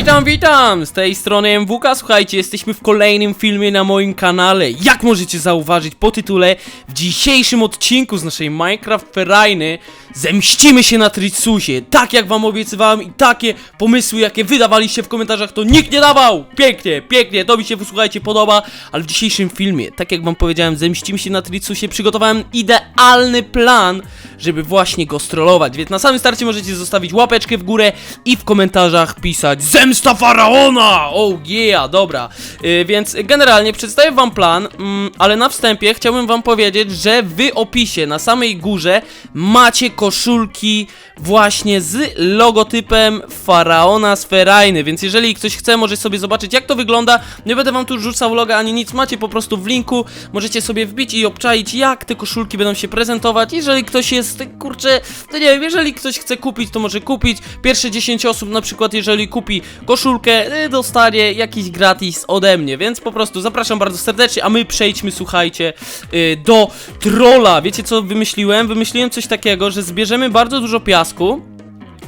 witam, witam! Z tej strony MWK, słuchajcie, jesteśmy w kolejnym filmie na moim kanale. Jak możecie zauważyć po tytule, w dzisiejszym odcinku z naszej Minecraft Ferajny zemścimy się na Tritsusie. Tak jak wam obiecywałem i takie pomysły, jakie wydawaliście w komentarzach, to nikt nie dawał! Pięknie, pięknie, to mi się, słuchajcie, podoba, ale w dzisiejszym filmie, tak jak wam powiedziałem, zemścimy się na Tritsusie, przygotowałem idealny plan, żeby właśnie go strollować, więc na samym starcie możecie zostawić łapeczkę w górę i w komentarzach pisać Zemsta Faraona! Oh yeah, dobra. Yy, więc generalnie przedstawię wam plan, mm, ale na wstępie chciałbym wam powiedzieć, że w opisie na samej górze macie koszulki właśnie z logotypem Faraona z Ferajny, więc jeżeli ktoś chce, może sobie zobaczyć jak to wygląda. Nie będę wam tu rzucał loga ani nic, macie po prostu w linku, możecie sobie wbić i obczaić jak te koszulki będą się prezentować. Jeżeli ktoś jest, kurczę, to nie wiem, jeżeli ktoś chce kupić, to może kupić. Pierwsze 10 osób na przykład, jeżeli kupi koszulkę, y, dostanie jakiś gratis ode mnie, więc po prostu zapraszam bardzo serdecznie, a my przejdźmy, słuchajcie, y, do trolla. Wiecie co wymyśliłem? Wymyśliłem coś takiego, że zbierzemy bardzo dużo piasku,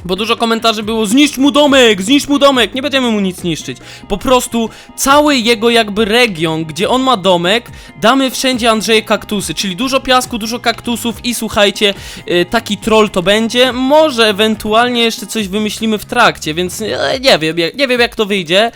bo dużo komentarzy było zniszcz mu domek, zniszcz mu domek, nie będziemy mu nic niszczyć. Po prostu cały jego jakby region, gdzie on ma domek, damy wszędzie Andrzeje kaktusy, czyli dużo piasku, dużo kaktusów i słuchajcie, y, taki troll to będzie. Może ewentualnie jeszcze coś wymyślimy w trakcie, więc e, nie wiem, nie wiem jak to wyjdzie.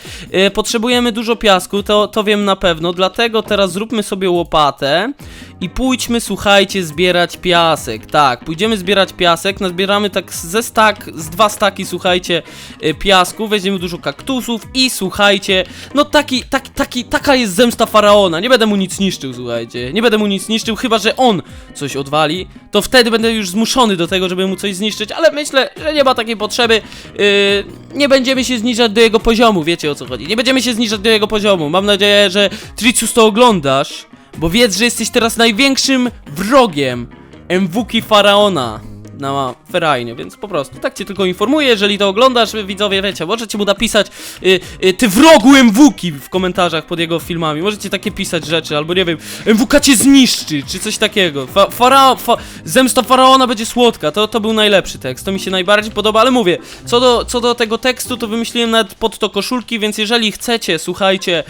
Y, Potrzebujemy dużo piasku, to, to wiem na pewno, dlatego teraz zróbmy sobie łopatę i pójdźmy, słuchajcie, zbierać piasek. Tak, pójdziemy zbierać piasek, nazbieramy tak ze stak, z dwa staki, słuchajcie, y, piasku, weźmiemy dużo kaktusów i słuchajcie, no taki, taki, taki, taka jest zemsta faraona. Nie będę mu nic niszczył, słuchajcie. Nie będę mu nic niszczył, chyba że on coś odwali, to wtedy będę już zmuszony do tego, żeby mu coś zniszczyć, ale myślę, że nie ma takiej potrzeby. Yy, nie będziemy się zniżać do jego poziomu, wiecie o co chodzi. Nie będziemy się zniżać do jego poziomu. Mam nadzieję, że Tricus to oglądasz. Bo wiedz, że jesteś teraz największym wrogiem MWki Faraona na Ferajnie, więc po prostu tak cię tylko informuję, jeżeli to oglądasz, widzowie, wiecie, możecie mu napisać y, y, ty wrogu MWki w komentarzach pod jego filmami, możecie takie pisać rzeczy, albo nie wiem, MWK cię zniszczy, czy coś takiego, fa, fara, fa, zemsta Faraona będzie słodka, to, to był najlepszy tekst, to mi się najbardziej podoba, ale mówię, co do, co do tego tekstu, to wymyśliłem nawet pod to koszulki, więc jeżeli chcecie, słuchajcie,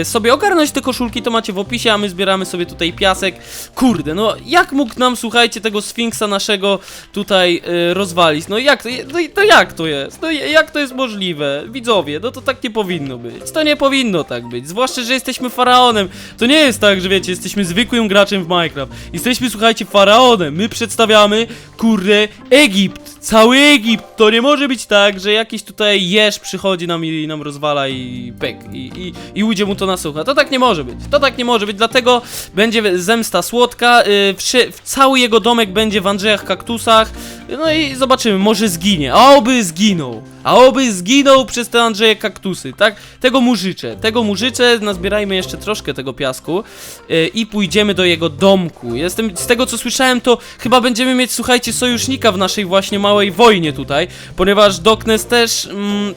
y, sobie ogarnąć te koszulki, to macie w opisie, a my zbieramy sobie tutaj piasek, kurde, no jak mógł nam, słuchajcie, tego Sfinksa naszego tutaj y, rozwalić. No jak, to, no, to jak to jest? No jak to jest możliwe? Widzowie, no to tak nie powinno być. To nie powinno tak być. Zwłaszcza, że jesteśmy faraonem. To nie jest tak, że wiecie, jesteśmy zwykłym graczem w Minecraft. Jesteśmy, słuchajcie, faraonem. My przedstawiamy, kurde, Egipt. Cały Egipt. To nie może być tak, że jakiś tutaj jeż przychodzi nam i nam rozwala i pek. I, i, i ujdzie mu to na sucha. To tak nie może być. To tak nie może być, dlatego będzie zemsta słodka. Y, wszy, cały jego domek będzie w Andrzejach kaktusach. No i zobaczymy, może zginie. A oby zginął. A oby zginął przez te Andrzeje kaktusy, tak? Tego mu życzę. Tego mu życzę. Nazbierajmy jeszcze troszkę tego piasku y, i pójdziemy do jego domku. Jestem z tego co słyszałem, to chyba będziemy mieć, słuchajcie, sojusznika w naszej właśnie małej wojnie tutaj, ponieważ Doknes też. Mm,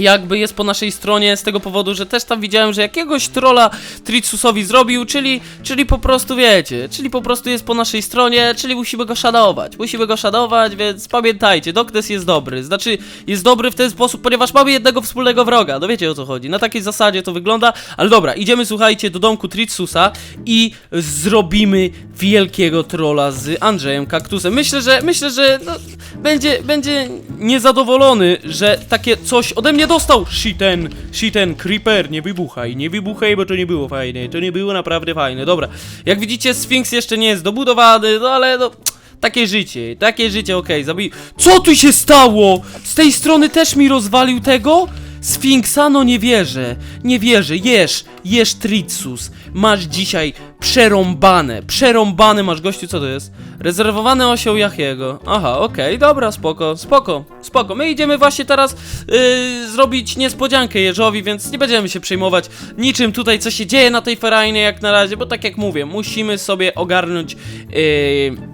jakby jest po naszej stronie z tego powodu, że też tam widziałem, że jakiegoś trolla Tritsusowi zrobił, czyli, czyli po prostu wiecie, czyli po prostu jest po naszej stronie, czyli musimy go szanować, musimy go szanować, więc pamiętajcie, Doknes jest dobry, znaczy jest dobry w ten sposób, ponieważ mamy jednego wspólnego wroga, no wiecie o co chodzi, na takiej zasadzie to wygląda, ale dobra, idziemy słuchajcie do domku Tritsusa i zrobimy wielkiego trolla z Andrzejem Kaktusem, myślę, że, myślę, że no, będzie, będzie niezadowolony, że takie coś ode mnie dostał. Shiten, shiten, creeper, nie wybuchaj, nie wybuchaj, bo to nie było fajne, to nie było naprawdę fajne. Dobra, jak widzicie, Sphinx jeszcze nie jest dobudowany, no ale no... Takie życie, takie życie, okej, zabij... Co tu się stało? Z tej strony też mi rozwalił tego? Sfinksa? No nie wierzę, nie wierzę, jesz, jesz Tritsus, masz dzisiaj przerąbane, przerąbane masz gościu, co to jest? Rezerwowany osioł Jachiego, aha, okej, dobra, spoko, spoko, spoko, my idziemy właśnie teraz yy, zrobić niespodziankę Jeżowi, więc nie będziemy się przejmować niczym tutaj, co się dzieje na tej ferajnie jak na razie, bo tak jak mówię, musimy sobie ogarnąć yy,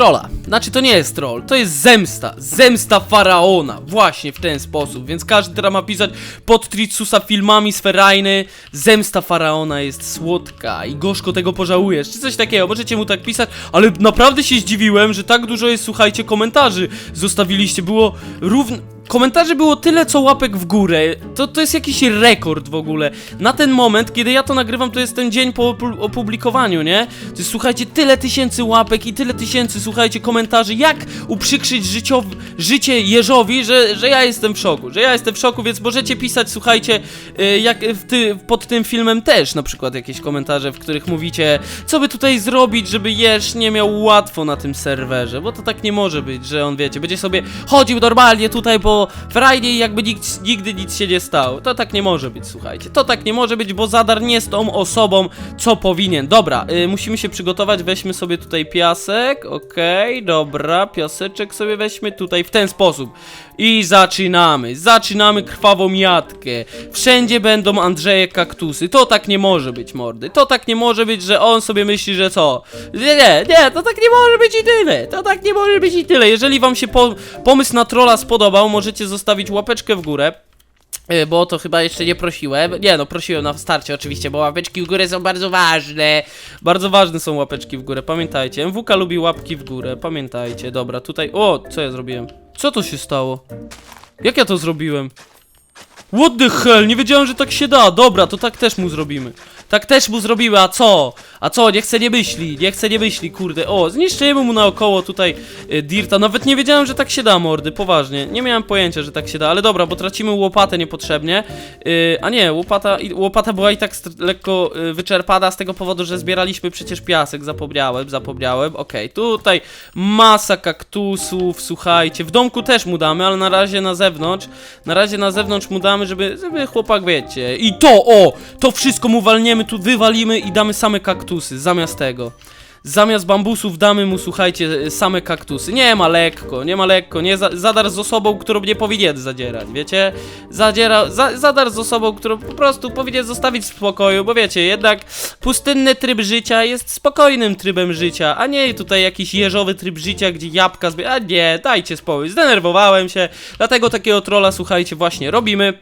trolla. Znaczy to nie jest troll, to jest zemsta. Zemsta faraona. Właśnie w ten sposób. Więc każdy teraz ma pisać pod Tritsusa filmami z. Zemsta faraona jest słodka i gorzko tego pożałujesz. Czy coś takiego. Możecie mu tak pisać, ale naprawdę się zdziwiłem, że tak dużo jest, słuchajcie, komentarzy zostawiliście. Było równo komentarzy było tyle co łapek w górę. To, to jest jakiś rekord w ogóle. Na ten moment, kiedy ja to nagrywam, to jest ten dzień po opu- opublikowaniu, nie? To jest, słuchajcie, tyle tysięcy łapek i tyle tysięcy, słuchajcie, komentarzy, jak uprzykrzyć życiow- życie Jeżowi, że, że ja jestem w szoku, że ja jestem w szoku, więc możecie pisać, słuchajcie, y, jak ty, pod tym filmem też na przykład jakieś komentarze, w których mówicie, co by tutaj zrobić, żeby Jeż nie miał łatwo na tym serwerze, bo to tak nie może być, że on, wiecie, będzie sobie chodził normalnie tutaj po Friday i jakby nikt, nigdy nic się nie stało. To tak nie może być, słuchajcie, to tak nie może być, bo Zadar nie jest tą osobą, co powinien. Dobra, y, musimy się przygotować, weźmy sobie tutaj piasek, okej, dobra, piaseczek sobie weźmy tutaj w ten sposób. I zaczynamy, zaczynamy krwawą jatkę. Wszędzie będą Andrzeje kaktusy. To tak nie może być, mordy. To tak nie może być, że on sobie myśli, że co? Nie, nie, nie, to tak nie może być i tyle. To tak nie może być i tyle. Jeżeli wam się po, pomysł na trolla spodobał, możecie zostawić łapeczkę w górę. E, Bo to chyba jeszcze nie prosiłem. Nie no, prosiłem na starcie oczywiście, bo łapeczki w górę są bardzo ważne. Bardzo ważne są łapeczki w górę, pamiętajcie. MWK lubi łapki w górę, pamiętajcie. Dobra, tutaj. O, co ja zrobiłem? Co to się stało? Jak ja to zrobiłem? What the hell? Nie wiedziałem, że tak się da. Dobra, to tak też mu zrobimy. Tak też mu zrobimy, a co? A co? Nie chcę nie myśli, nie chcę nie myśli, kurde. O, zniszczymy mu naokoło tutaj y, Dirta. Nawet nie wiedziałem, że tak się da, mordy, poważnie. Nie miałem pojęcia, że tak się da, ale dobra, bo tracimy łopatę niepotrzebnie. Y, a nie, łopata, łopata była i tak lekko y, wyczerpana z tego powodu, że zbieraliśmy przecież piasek. Zapomniałem, zapomniałem. Okej, tutaj masa kaktusów, słuchajcie. W domku też mu damy, ale na razie na zewnątrz. Na razie na zewnątrz mu damy, żeby, żeby chłopak, wiecie. I to, o! To wszystko mu walniemy, tu wywalimy i damy same kaktusy zamiast tego. Zamiast bambusów damy mu, słuchajcie, same kaktusy. Nie ma lekko, nie ma lekko, nie za, zadar z osobą, którą nie powinien zadzierać, wiecie? Zadziera, za, zadar z osobą, którą po prostu powinien zostawić w spokoju, bo wiecie, jednak pustynny tryb życia jest spokojnym trybem życia, a nie tutaj jakiś jeżowy tryb życia, gdzie jabłka zbiera. A nie, dajcie spokój, zdenerwowałem się, dlatego takiego trolla, słuchajcie, właśnie robimy.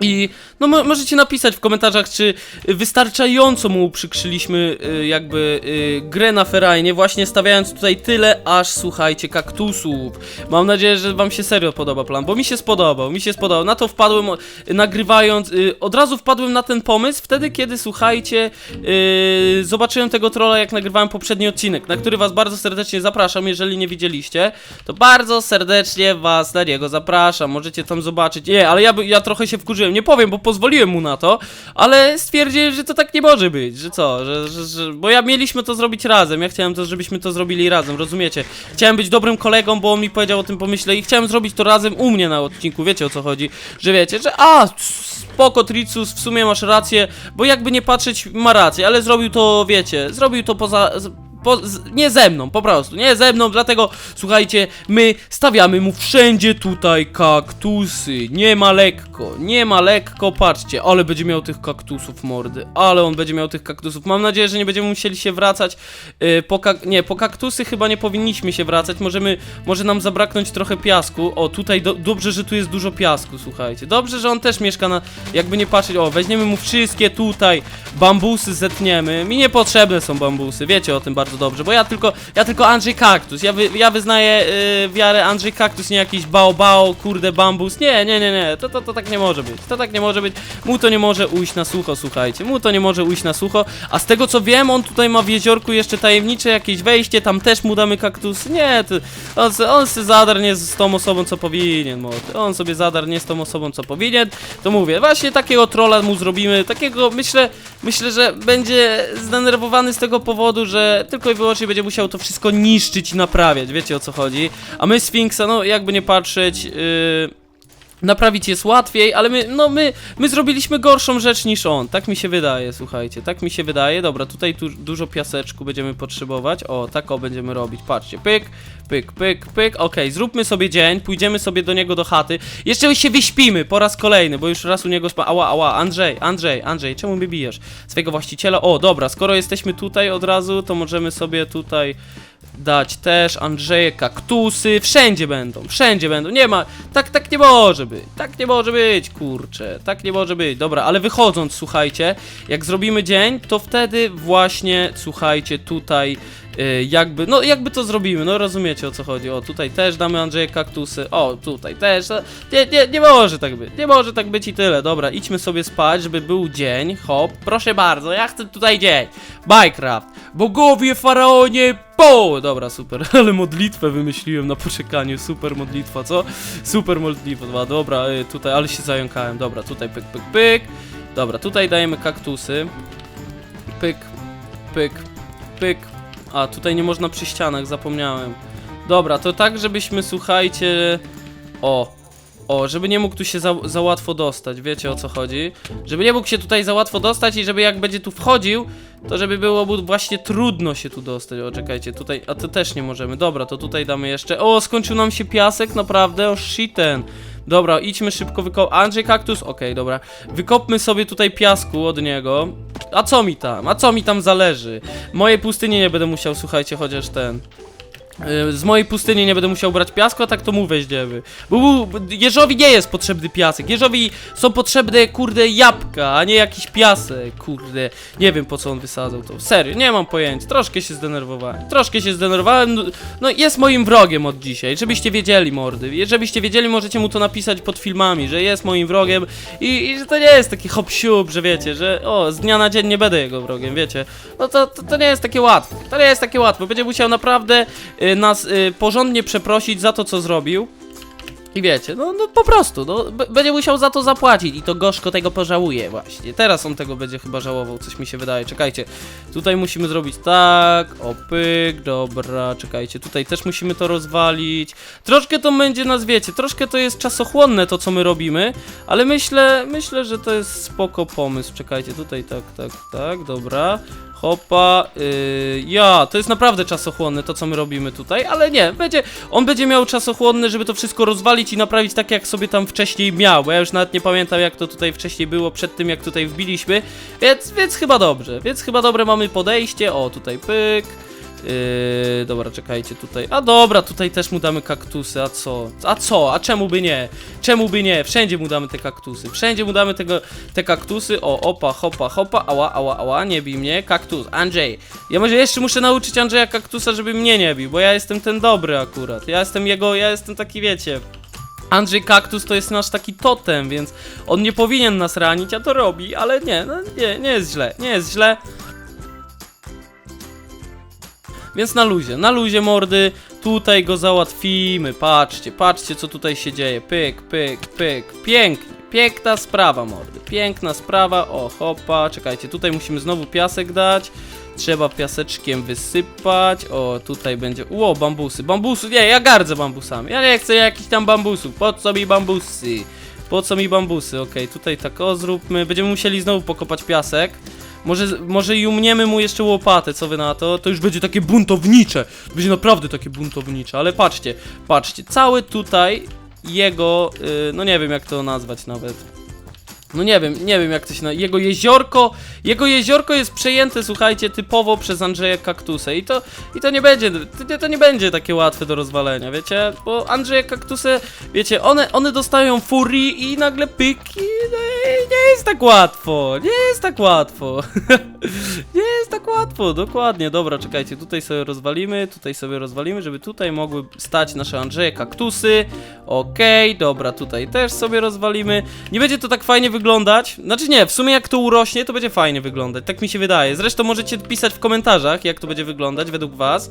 I no mo możecie napisać w komentarzach, czy wystarczająco mu uprzykrzyliśmy y, jakby y, grę na ferajnie, właśnie stawiając tutaj tyle, aż słuchajcie, kaktusów. Mam nadzieję, że wam się serio podoba plan, bo mi się spodobał, mi się spodobał. Na to wpadłem nagrywając, y, od razu wpadłem na ten pomysł wtedy, kiedy słuchajcie, y, zobaczyłem tego trolla, jak nagrywałem poprzedni odcinek, na który was bardzo serdecznie zapraszam, jeżeli nie widzieliście, to bardzo serdecznie was na niego zapraszam, możecie tam zobaczyć. Nie, ale ja, ja trochę się wkurzyłem, nie powiem, bo pozwoliłem mu na to, ale stwierdziłem, że to tak nie może być, że co, że, że, że bo ja mieliśmy to zrobić razem, ja chciałem to, żebyśmy to zrobili razem, rozumiecie? Chciałem być dobrym kolegą, bo on mi powiedział o tym pomyśle i chciałem zrobić to razem u mnie na odcinku, wiecie o co chodzi, że wiecie, że a, spoko Tricus, w sumie masz rację, bo jakby nie patrzeć, ma rację, ale zrobił to, wiecie, zrobił to poza... Po, nie ze mną, po prostu, nie ze mną, dlatego słuchajcie, my stawiamy mu wszędzie tutaj kaktusy, nie ma lekko, nie ma lekko, patrzcie, ale będzie miał tych kaktusów mordy, ale on będzie miał tych kaktusów, mam nadzieję, że nie będziemy musieli się wracać y, po nie, po kaktusy chyba nie powinniśmy się wracać, możemy, może nam zabraknąć trochę piasku, o tutaj do, dobrze, że tu jest dużo piasku, słuchajcie, dobrze, że on też mieszka na, jakby nie patrzeć, o weźmiemy mu wszystkie tutaj bambusy zetniemy, mi niepotrzebne są bambusy, wiecie o tym bardzo dobrze, bo ja tylko, ja tylko Andrzej Kaktus, ja, wy, ja wyznaję y, wiarę Andrzej Kaktus, nie jakiś bao bao, kurde bambus, nie, nie, nie, nie, to, to, to tak nie może być, to tak nie może być, mu to nie może ujść na sucho, słuchajcie, mu to nie może ujść na sucho, a z tego co wiem, on tutaj ma w jeziorku jeszcze tajemnicze jakieś wejście, tam też mu damy kaktusy, nie, to, on, se, on se zadar nie z tą osobą, co powinien, on sobie zadar nie z tą osobą, co powinien, to mówię, właśnie takiego trolla mu zrobimy, takiego, myślę, myślę, że będzie zdenerwowany z tego powodu, że tylko i wyłącznie będzie musiał to wszystko niszczyć i naprawiać, wiecie o co chodzi, a my Sfinksa, no jakby nie patrzeć, yy, Naprawić jest łatwiej, ale my, no my, my zrobiliśmy gorszą rzecz niż on. Tak mi się wydaje, słuchajcie, tak mi się wydaje. Dobra, tutaj tu dużo piaseczku będziemy potrzebować. O, tak o będziemy robić. Patrzcie, pyk, pyk, pyk, pyk. Okej, zróbmy sobie dzień, pójdziemy sobie do niego do chaty. Jeszcze się wyśpimy po raz kolejny, bo już raz u niego spa... Ała, ała, Andrzej, Andrzej, Andrzej, czemu mnie bijesz? Swojego właściciela? O, dobra, skoro jesteśmy tutaj od razu, to możemy sobie tutaj dać też, Andrzeje kaktusy, wszędzie będą, wszędzie będą, nie ma, tak, tak nie może być, tak nie może być, kurczę, tak nie może być, dobra, ale wychodząc, słuchajcie, jak zrobimy dzień, to wtedy właśnie, słuchajcie, tutaj y, jakby, no jakby to zrobimy, no rozumiecie o co chodzi, o tutaj też damy Andrzeje kaktusy, o tutaj też, no, nie, nie, nie może tak być, nie może tak być i tyle, dobra, idźmy sobie spać, żeby był dzień, hop, proszę bardzo, ja chcę tutaj dzień, Minecraft, bogowie, faraonie, po! Dobra, super, ale modlitwę wymyśliłem na poczekaniu, super modlitwa, co? Super modlitwa, dobra, y, tutaj, ale się zająkałem, dobra, tutaj pyk, pyk, pyk, dobra, tutaj dajemy kaktusy, pyk, pyk, pyk, a tutaj nie można przy ścianach, zapomniałem, dobra, to tak, żebyśmy, słuchajcie, o, o, żeby nie mógł tu się za, za łatwo dostać, wiecie o co chodzi? Żeby nie mógł się tutaj za łatwo dostać i żeby jak będzie tu wchodził, to żeby było mu właśnie trudno się tu dostać. O, czekajcie, tutaj, a to też nie możemy. Dobra, to tutaj damy jeszcze. O, skończył nam się piasek, naprawdę, o shiten. Dobra, idźmy szybko wykop... Andrzej Kaktus? Okej, dobra. Wykopmy sobie tutaj piasku od niego. A co mi tam? A co mi tam zależy? Mojej pustyni nie będę musiał, słuchajcie, chociaż ten... Y, Z mojej pustyni nie będę musiał brać piasku, a tak to mu weźmiemy. Bo bo- Jeżowi nie jest potrzebny piasek. Jeżowi są potrzebne, kurde, jabłka, a nie jakiś piasek, kurde. Nie wiem po co on wysadzał to. Serio, nie mam pojęcia. Troszkę się zdenerwowałem. Troszkę się zdenerwowałem. No- No jest moim wrogiem od dzisiaj. Żebyście wiedzieli, mordy. Żebyście wiedzieli, możecie mu to napisać pod filmami, że jest moim wrogiem i, i że to nie jest taki hop że wiecie, że o, z dnia na dzień nie będę jego wrogiem, wiecie. No to, to, to nie jest takie łatwe. To nie jest takie łatwe. Będzie musiał naprawdę y, nas y, porządnie przeprosić za to, co zrobił. I wiecie, no, no po prostu, no, będzie musiał za to zapłacić i to gorzko tego pożałuje właśnie. Teraz on tego będzie chyba żałował, coś mi się wydaje. Czekajcie, tutaj musimy zrobić tak, o pyk, dobra, czekajcie, tutaj też musimy to rozwalić. Troszkę to będzie nas, wiecie, troszkę to jest czasochłonne to, co my robimy, ale myślę, myślę, że to jest spoko pomysł. Czekajcie, tutaj tak, tak, tak, dobra. Hopa, yy, ja, to jest naprawdę czasochłonne to, co my robimy tutaj, ale nie, będzie, on będzie miał czasochłonne, żeby to wszystko rozwalić i naprawić tak, jak sobie tam wcześniej miał, bo ja już nawet nie pamiętam, jak to tutaj wcześniej było, przed tym, jak tutaj wbiliśmy, więc, więc chyba dobrze, więc chyba dobre mamy podejście, o, tutaj pyk, Yy, dobra, czekajcie tutaj. A dobra, tutaj też mu damy kaktusy. A co? A co? A czemu by nie? Czemu by nie? Wszędzie mu damy te kaktusy. Wszędzie mu damy tego, te kaktusy. O, opa, hopa, hopa. Ała, ała, ała. Nie bij mnie. Kaktus. Andrzej. Ja może jeszcze muszę nauczyć Andrzeja kaktusa, żeby mnie nie bił, bo ja jestem ten dobry akurat. Ja jestem jego, ja jestem taki, wiecie. Andrzej Kaktus to jest nasz taki totem, więc on nie powinien nas ranić, a to robi, ale nie, no nie, nie jest źle, nie jest źle. Więc na luzie, na luzie mordy, tutaj go załatwimy, patrzcie, patrzcie co tutaj się dzieje, pyk, pyk, pyk, pięknie, piękna sprawa mordy, piękna sprawa, o hopa, czekajcie, tutaj musimy znowu piasek dać, trzeba piaseczkiem wysypać, o tutaj będzie, ło, bambusy, bambusy, nie, ja gardzę bambusami, ja nie chcę jakichś tam bambusów, po co mi bambusy, po co mi bambusy, okej, tutaj tak o zróbmy, będziemy musieli znowu pokopać piasek, może, może i umniemy mu jeszcze łopatę, co wy na to? To już będzie takie buntownicze. Będzie naprawdę takie buntownicze, ale patrzcie, patrzcie, cały tutaj jego, y, no nie wiem jak to nazwać nawet. No nie wiem, nie wiem jak to się na... Jego jeziorko, jego jeziorko jest przejęte, słuchajcie, typowo przez Andrzeja Kaktusę i to, i to nie będzie, to, nie będzie takie łatwe do rozwalenia, wiecie? Bo Andrzeje Kaktusy, wiecie, one, one dostają furii i nagle pyki, no i nie jest tak łatwo, nie jest tak łatwo. nie jest tak łatwo, dokładnie, dobra, czekajcie, tutaj sobie rozwalimy, tutaj sobie rozwalimy, żeby tutaj mogły stać nasze Andrzeje Kaktusy, okej, dobra, tutaj też sobie rozwalimy, nie będzie to tak fajnie wyglądać, znaczy nie, w sumie jak to urośnie, to będzie fajnie wyglądać, tak mi się wydaje, zresztą możecie pisać w komentarzach, jak to będzie wyglądać według was.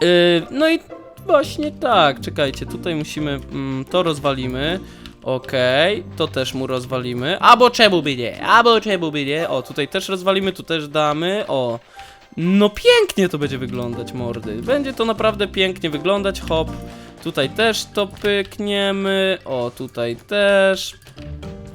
Yy, no i właśnie tak, czekajcie, tutaj musimy, mm, to rozwalimy, okej, to też mu rozwalimy, albo czemu by nie, albo czemu by nie, o, tutaj też rozwalimy, tu też damy, o, no pięknie to będzie wyglądać, mordy, będzie to naprawdę pięknie wyglądać, hop, tutaj też to pykniemy, o, tutaj też,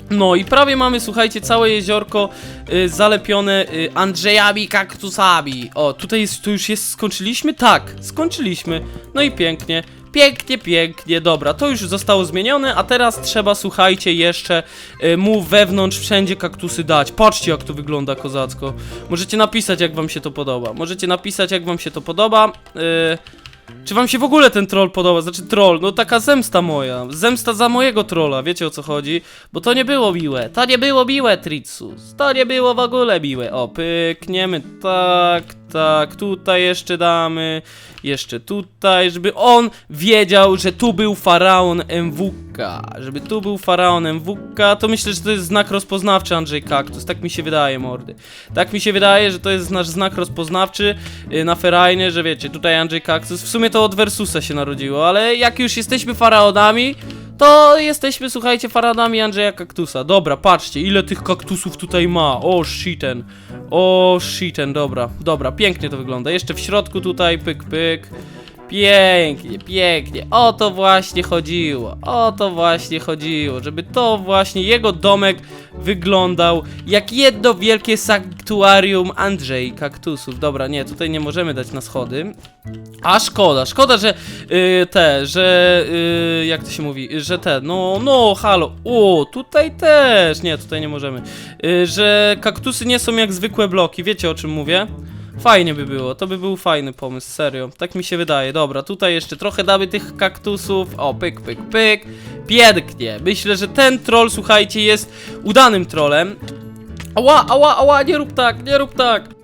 no i prawie mamy, słuchajcie, całe jeziorko y, zalepione y, Andrzejami kaktusami. O, tutaj jest, tu już jest, skończyliśmy? Tak, skończyliśmy. No i pięknie, Pięknie, pięknie, dobra, to już zostało zmienione, a teraz trzeba, słuchajcie, jeszcze y, mu wewnątrz wszędzie kaktusy dać. Patrzcie, jak to wygląda kozacko. Możecie napisać, jak wam się to podoba. Możecie napisać, jak wam się to podoba. Y, czy wam się w ogóle ten troll podoba? Znaczy troll, no taka zemsta moja. Zemsta za mojego trolla, wiecie o co chodzi? Bo to nie było miłe. To nie było miłe, Tritsus. To nie było w ogóle miłe. O, pykniemy tak, tak. Tutaj jeszcze damy. Jeszcze tutaj, żeby on wiedział, że tu był faraon MWK. Żeby tu był faraon MWK, to myślę, że to jest znak rozpoznawczy Andrzej Kaktus. Tak mi się wydaje, mordy. Tak mi się wydaje, że to jest nasz znak rozpoznawczy y, na ferajnie, że wiecie, tutaj Andrzej Kaktus. W sumie to od Versusa się narodziło, ale jak już jesteśmy faraonami, to jesteśmy, słuchajcie, faraonami Andrzeja Kaktusa. Dobra, patrzcie, ile tych kaktusów tutaj ma. O, shiten. O, shiten, dobra, dobra, pięknie to wygląda. Jeszcze w środku tutaj, pyk, pyk. Pięknie, pięknie. O to właśnie chodziło. O to właśnie chodziło, żeby to właśnie jego domek wyglądał jak jedno wielkie sanktuarium Andrzej Kaktusów. Dobra, nie, tutaj nie możemy dać na schody. A szkoda, szkoda, że y, te, że y, jak to się mówi, że te, no, no, halo, o, tutaj też, nie, tutaj nie możemy, y, że kaktusy nie są jak zwykłe bloki, wiecie o czym mówię? Fajnie by było, to by był fajny pomysł, serio, tak mi się wydaje, dobra, tutaj jeszcze trochę damy tych kaktusów, o, pyk, pyk, pyk, pięknie, myślę, że ten troll, słuchajcie, jest udanym trollem, ała, ała, ała, nie rób tak, nie rób tak,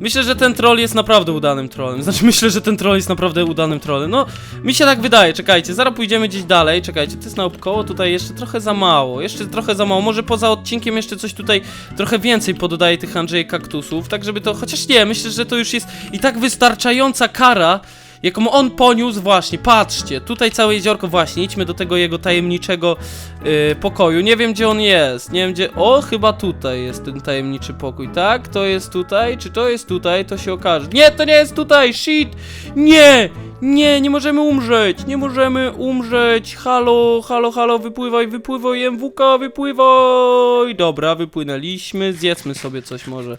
Myślę, że ten troll jest naprawdę udanym trollem. Znaczy, myślę, że ten troll jest naprawdę udanym trollem. No, mi się tak wydaje, czekajcie, zaraz pójdziemy gdzieś dalej. Czekajcie, to jest naokoło, tutaj jeszcze trochę za mało. Jeszcze trochę za mało. Może poza odcinkiem jeszcze coś tutaj trochę więcej pododaję tych Andrzej kaktusów, tak żeby to. Chociaż nie, myślę, że to już jest i tak wystarczająca kara. Jaką on poniósł, właśnie, patrzcie, tutaj całe jeziorko, właśnie, idźmy do tego jego tajemniczego yy, pokoju. Nie wiem, gdzie on jest, nie wiem, gdzie... O, chyba tutaj jest ten tajemniczy pokój, tak? To jest tutaj, czy to jest tutaj, to się okaże. Nie, to nie jest tutaj, shit! Nie! Nie, nie możemy umrzeć, nie możemy umrzeć, halo, halo, halo, wypływaj, wypływaj, MWK, wypływaj! Dobra, wypłynęliśmy, zjedzmy sobie coś może.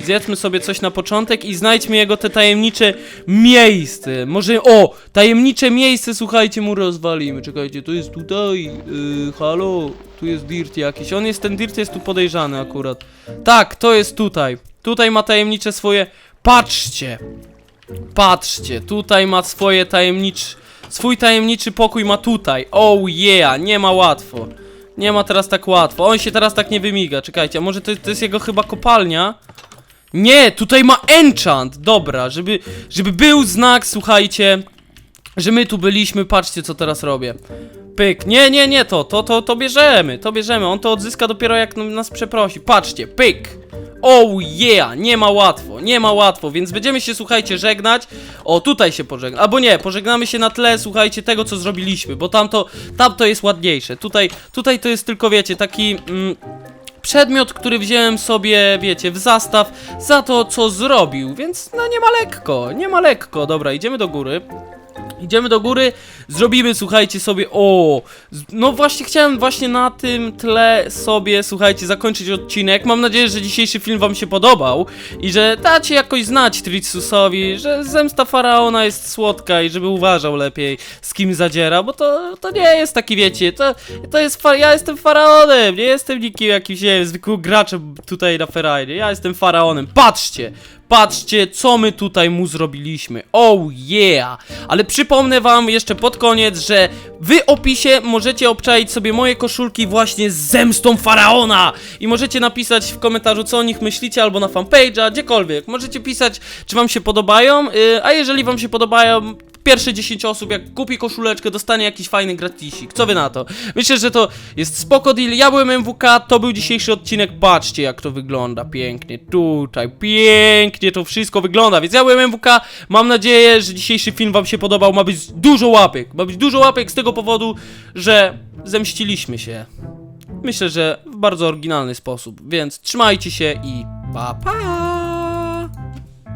Zjedzmy sobie coś na początek i znajdźmy jego te tajemnicze miejsce. Może, o, tajemnicze miejsce, słuchajcie, mu rozwalimy. Czekajcie, to jest tutaj, yy, halo, tu jest Dirt jakiś. On jest, ten Dirt jest tu podejrzany akurat. Tak, to jest tutaj. Tutaj ma tajemnicze swoje, patrzcie. Patrzcie, tutaj ma swoje tajemniczy, swój tajemniczy pokój ma tutaj. Oh yeah, nie ma łatwo. Nie ma teraz tak łatwo. On się teraz tak nie wymiga. Czekajcie, a może to, to jest jego chyba kopalnia? Nie, tutaj ma enchant. Dobra, żeby, żeby był znak, słuchajcie, że my tu byliśmy. Patrzcie, co teraz robię. Pyk. Nie, nie, nie, to, to, to, to bierzemy, to bierzemy. On to odzyska dopiero jak nas przeprosi. Patrzcie, pyk. Oh yeah, nie ma łatwo, nie ma łatwo, więc będziemy się, słuchajcie, żegnać. O, tutaj się pożegnamy, albo nie, pożegnamy się na tle, słuchajcie, tego, co zrobiliśmy, bo tamto, tamto jest ładniejsze. Tutaj, tutaj to jest tylko, wiecie, taki... Mm, przedmiot, który wziąłem sobie, wiecie, w zastaw za to, co zrobił, więc no nie ma lekko, nie ma lekko. Dobra, idziemy do góry. Idziemy do góry, zrobimy, słuchajcie, sobie, o, no właśnie chciałem właśnie na tym tle sobie, słuchajcie, zakończyć odcinek. Mam nadzieję, że dzisiejszy film wam się podobał i że dacie jakoś znać Tritsusowi, że zemsta Faraona jest słodka i żeby uważał lepiej, z kim zadziera, bo to, to nie jest taki, wiecie, to, to jest, ja jestem Faraonem, nie jestem nikim jakimś, nie wiem, zwykłym graczem tutaj na Ferrari, ja jestem Faraonem, patrzcie! Patrzcie, co my tutaj mu zrobiliśmy. Oh yeah! Ale przypomnę wam jeszcze pod koniec, że w opisie możecie obczaić sobie moje koszulki właśnie z zemstą faraona. I możecie napisać w komentarzu, co o nich myślicie, albo na fanpage'a, gdziekolwiek. Możecie pisać, czy wam się podobają. Yy, a jeżeli wam się podobają, pierwsze 10 osób, jak kupi koszuleczkę, dostanie jakiś fajny gratisik. Co wy na to? Myślę, że to jest spoko deal. Ja byłem MWK, to był dzisiejszy odcinek. Patrzcie, jak to wygląda pięknie. Tutaj pięknie to wszystko wygląda. Więc ja byłem MWK. Mam nadzieję, że dzisiejszy film wam się podobał. Ma być dużo łapek. Ma być dużo łapek z tego powodu, że zemściliśmy się. Myślę, że w bardzo oryginalny sposób. Więc trzymajcie się i pa pa!